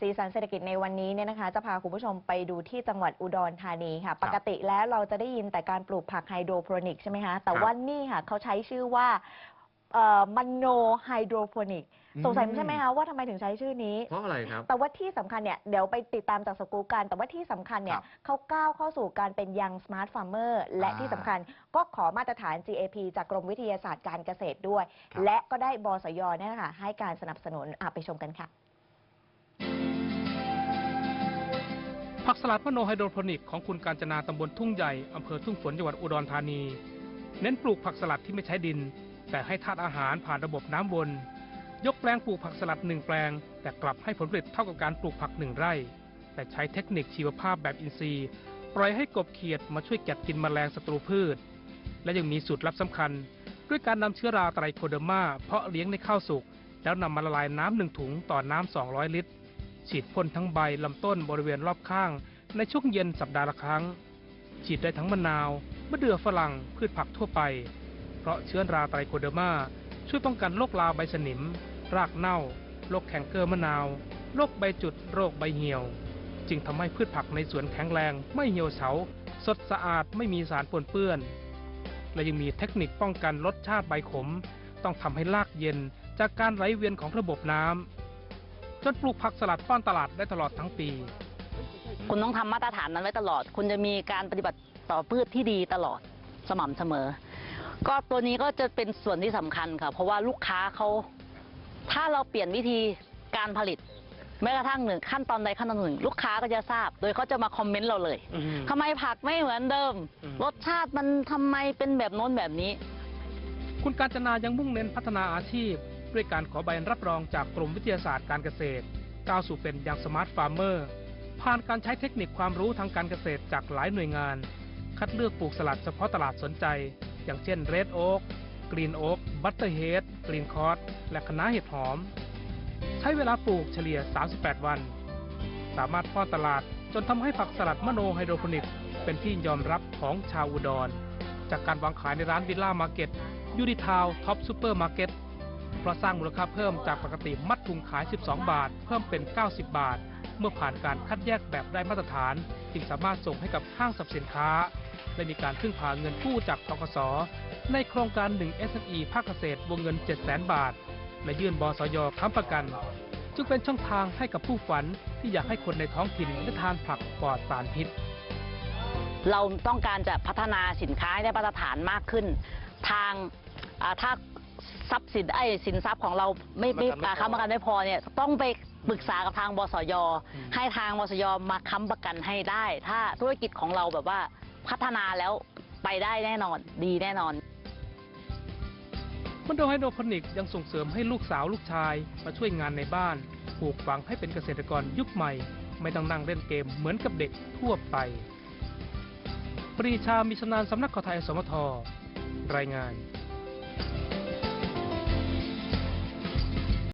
สีสันเศรษฐกิจในวันนี้เนี่ยนะคะ จะพาคุณผู้ชมไปดูที่จังหวัดอุดรธานีค่ะ ปกติแล้วเราจะได้ยินแต่การปลูกผักไฮโดรโปรนิกใช่ไหมคะ แต่ครับว่านี่ค่ะเขาใช้ชื่อว่าเอ่อมันโนไฮโดรโปรนิกอืมสงสัยใช่ไหมคะว่าทำไมถึงใช้ชื่อนี้ เพราะอะไรครับ แต่ว่าที่สำคัญเนี่ยเดี๋ยวไปติดตามจากสกู๊ปกัน แต่ว่าที่สำคัญเนี่คยรับเขาก้าวเข้าสู่การเป็นยังสมาร์ทฟาร์มเมอร์และอ่าที่สำคัญก็ขอมาตรฐาน GAP จากกรมวิทยาศาสตร์การเกษตรด้วยครับและก็ได้บสยเนี่ยนะคะให้การสนับสนุนอะไปชมกันค่ะ ผักสลัดมโนไฮโดรโปรนิกของคุณการจนาตำบลทุ่งใหญ่อำเภอทุ่งฝนจังหวัดอุดรธานี เน้นปลูกผักสลัดที่ไม่ใช้ดิน แต่ให้ธาตุอาหารผ่านระบบน้ำวน ยกแปลงปลูกผักสลัดหนึ่งแปลง แต่กลับให้ผลผลิตเท่ากับการปลูกผักหนึ่งไร่ แต่ใช้เทคนิคชีวภาพแบบอินทรีย์ ปล่อยให้กบเขียดมาช่วยแกะกินแมลงศัตรูพืช และยังมีสูตรลับสำคัญ ด้วยการนำเชื้อราไตรโคเดอร์มาเพาะเลี้ยงในข้าวสุกแล้วนำมาละลายน้ำหนึ่งถุงต่อน้ำ200 ลิตร ฉีดพ่นทั้งใบลำต้นบริเวณรอบข้าง ในช่วงเย็นสัปดาห์ละครั้ง ฉีดได้ทั้งมะนาว มะเดื่อฝรั่ง พืชผักทั่วไป เพราะเชื้อราไตรโคเดอร์มาช่วยป้องกันโรคลาใบสนิม รากเน่า โรคแข็งเกอร์มะนาว โรคใบจุด โรคใบเหี่ยว จึงทำให้พืชผักในสวนแข็งแรง ไม่เหี่ยวเฉา สดสะอาด ไม่มีสารปนเปื้อน และยังมีเทคนิคป้องกันรสชาติใบขม ต้องทำให้รากเย็นจากการไหลเวียนของระบบน้ำ จนปลูกผักสลัดป้อนตลาดได้ตลอดทั้งปี คุณต้องทำมาตรฐานนั้นไว้ตลอด คุณจะมีการปฏิบัติต่อพืชที่ดีตลอดสม่ำเสมอ ก็ตัวนี้ก็จะเป็นส่วนที่สำคัญค่ะ เพราะว่าลูกค้าเขาถ้าเราเปลี่ยนวิธีการผลิตแม้กระทั่งหนึ่งขั้นตอนใดขั้นตอนหนึ่ง ลูกค้าก็จะทราบ โดยเขาจะมาคอมเมนต์เราเลยทำไมผักไม่เหมือนเดิม อืม รสชาติมันทำไมเป็นแบบโน้นแบบนี้ คุณการจนายังมุ่งเน้นพัฒนาอาชีพ ด้วยการขอใบรับรองจากกรมวิทยาศาสตร์การเกษตร ก้าวสู่เป็นยังสมาร์ทฟาร์มเมอร์ผ่านการใช้เทคนิคความรู้ทางการเกษตรจากหลายหน่วยงาน คัดเลือกปลูกสลัดเฉพาะตลาดสนใจ อย่างเช่นเรดโอ๊กกรีนโอ๊กบัตเตอร์เฮดกรีนคอร์สและคณะน้าเห็ดหอม ใช้เวลาปลูกเฉลี่ย 38 วัน สามารถพ่อตลาดจนทำให้ผักสลัดมโนไฮโดรโปนิกเป็นที่ยอมรับของชาวอุดร จากการวางขายในร้านวิลล่ามาร์เก็ตยูนิทาวท็อปซูเปอร์มาร์เก็ต เพราะสร้างมูลค่าเพิ่มจากปกติมัดถุงขาย 12 บาท เพิ่มเป็น 90 บาท เมื่อผ่านการคัดแยกแบบได้มาตรฐาน จึงสามารถส่งให้กับห้างสรรพสินค้า และมีการพึ่งพาเงินกู้จากทกส ในโครงการ 1 SME ภาคเกษตรวงเงิน 700,000 บาท และยื่นบสยค้ำประกัน จึงเป็นช่องทางให้กับผู้ฝันที่อยากให้คนในท้องถิ่นได้ทานผักปลอดสารพิษเราต้องการจะพัฒนาสินค้าให้ได้มาตรฐานมากขึ้น ทางถ้า ทรัพย์สินไอ้สินทรัพย์ของเราไม่ไม่ประกันไม่พออ่าค้ำประกันไม่พอเนี่ยต้องไปปรึกษากับทางบสยอืมให้ทางบสยมาค้ำประกันให้ได้ ถ้าธุรกิจของเราแบบว่าพัฒนาแล้วไปได้แน่นอนดีแน่นอนมอนโดไฮโดรโปนิกยังส่งเสริมให้ลูกสาวลูกชาย มาช่วยงานในบ้านปลูกฝังให้เป็นเกษตรกรยุคใหม่ ไม่ต้องนั่งเล่นเกมเหมือนกับเด็กทั่วไป ปรีชามิชนานสำนักข่าวไทยสมทรายงาน